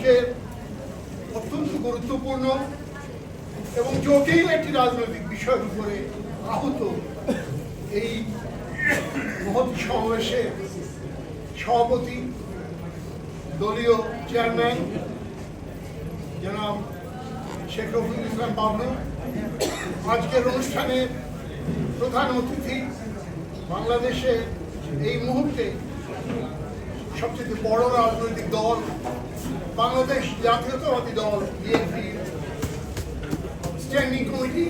আজকে অত্যন্ত গুরুত্বপূর্ণ এবং জটিল একটি রাজনৈতিক বিষয়ের উপরে আহত এই মহৎ সমাবেশে সভাপতি, দলীয় চেয়ারম্যান জনাব শেখ রফিকুল ইসলাম বাবলু আজকের অনুষ্ঠানে প্রধান অতিথি বাংলাদেশে এই মুহূর্তে সবচেয়ে বড় রাজনৈতিক দল বাংলাদেশ জাতীয়তাবাদী দল, বিএনপি স্ট্যান্ডিং কমিটি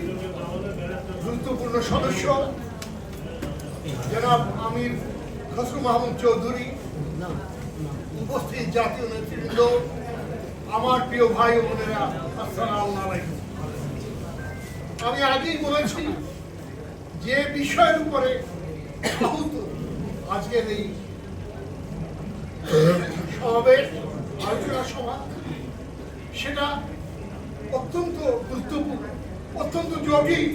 গুরুত্বপূর্ণ সদস্য, জনাব আমির খসরু মাহমুদ চৌধুরী, উপস্থিত জাতীয় নেতৃবৃন্দ, আমার প্রিয় ভাই বোনেরা, আসসালামু আলাইকুম। আমি আগেই বলেছি যে বিষয়ের উপরে আজকের এই সমাবেশ সভা, সেটা অত্যন্ত গুরুত্বপূর্ণ, অত্যন্ত জটিল,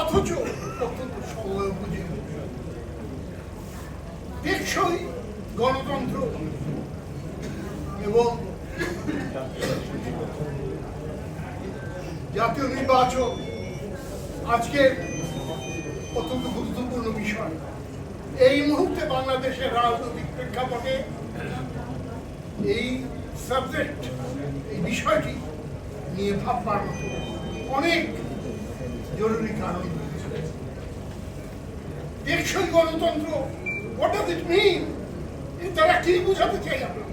অথচ অত্যন্ত সময় উপযোগী। টেকসই গণতন্ত্র এবং জাতীয় নির্বাচন আজকের অত্যন্ত গুরুত্বপূর্ণ বিষয়। এই মুহূর্তে বাংলাদেশের রাজনৈতিক প্রেক্ষাপটে এই সাবজেক্ট এই বিষয়টি নিয়ে ভাববার অনেক জরুরি কারণ টেকসই গণতন্ত্র হোয়াট ইট মিন তারা কি বোঝাতে চাই আমরা?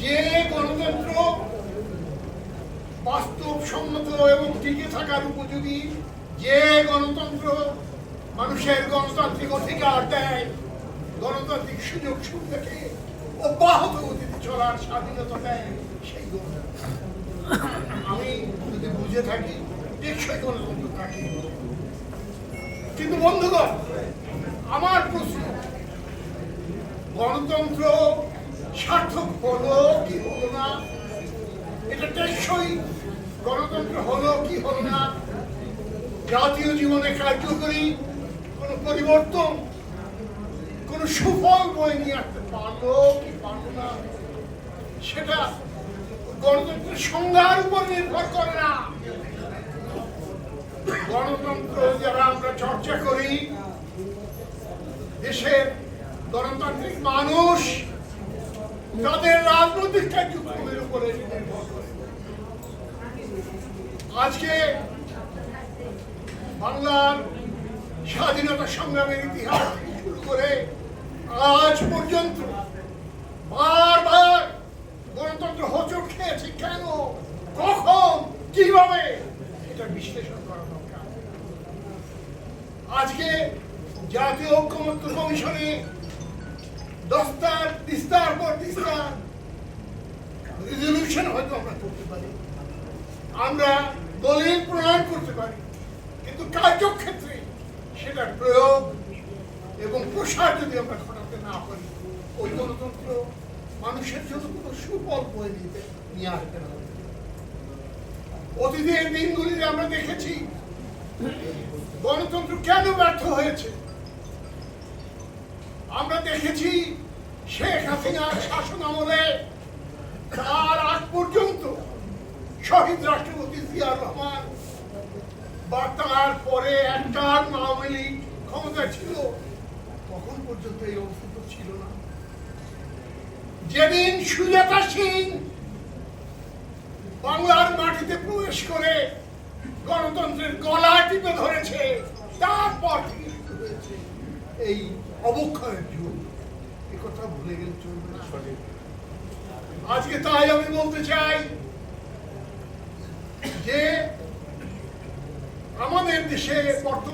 যে গণতন্ত্র বাস্তবসম্মত এবং টিকে থাকার উপযোগী, যে গণতন্ত্র মানুষের গণতান্ত্রিক অধিকার দেয়, গণতান্ত্রিক সুযোগ সুবিধাকে অব্যাহত গতিতে চলার স্বাধীনতা দেয় সেই আমি যদি বুঝে থাকি টেকসই গণতন্ত্র থাকি কিন্তু বন্ধুগণ, আমার প্রশ্ন, গণতন্ত্র সার্থক হলো কি হলো না? এটা টেকসই গণতন্ত্র হলো কি হলো না? জাতীয় জীবনে কার্যকরী কোন পরিবর্তন, কোন সুফল বয়ে নিয়ে পারল কি পারল না সেটা গণতন্ত্রের সংজ্ঞার উপর নির্ভর করে না। গণতন্ত্র যারা আমরা চর্চা করি, দেশের গণতান্ত্রিক মানুষ, তাদের রাজনৈতিক কার্যক্রমের উপরে আজকে বাংলার স্বাধীনতা সংগ্রামের ইতিহাস শুরু করে আজ পর্যন্ত বারবার গণতন্ত্র হোঁচট খেয়েছে কেন? কখন? কীভাবে? এটা বিশ্লেষণ করা দরকার। আজকে জাতীয় ঐক্যমত্য কমিশনে দস্তার, তিস্তার পর তিস্তার রেজলিউশন হয়তো আমরা করতে পারি। আমরা দলিল প্রণয়ন করতে পারি। কিন্তু কার্যক্ষেত্রে সেটার প্রয়োগ এবং প্রসার যদি আমরা ঘটাতে না পারি, ওই গণতন্ত্র মানুষের জন্য কোনো সুফল বয়ে নিতে, নিয়ে আসবে না। অতীতের দিনগুলিতে আমরা দেখেছি, গণতন্ত্র কেন ব্যর্থ হয়েছে? আমরা দেখেছি শেখ হাসিনার শাসন আমলে তার আগ পর্যন্ত শহীদ রাষ্ট্রপতি জিয়াউর রহমান বা তার পরে একটা আওয়ামী লীগ ক্ষমতা ছিল। পর্যন্ত এই অবস্থা ছিল না। যেদিন সুজাতা সিং বাংলার মাটিতে প্রবেশ করে গণতন্ত্রের গলা টিপে ধরেছে, তারপর হয়েছে। এই অবক্ষয়ের যুগ। এ কথা ভুলে গেলে চলবে না। আজকে তাই আমি বলতে চাই যে আমাদের দেশে বর্তমান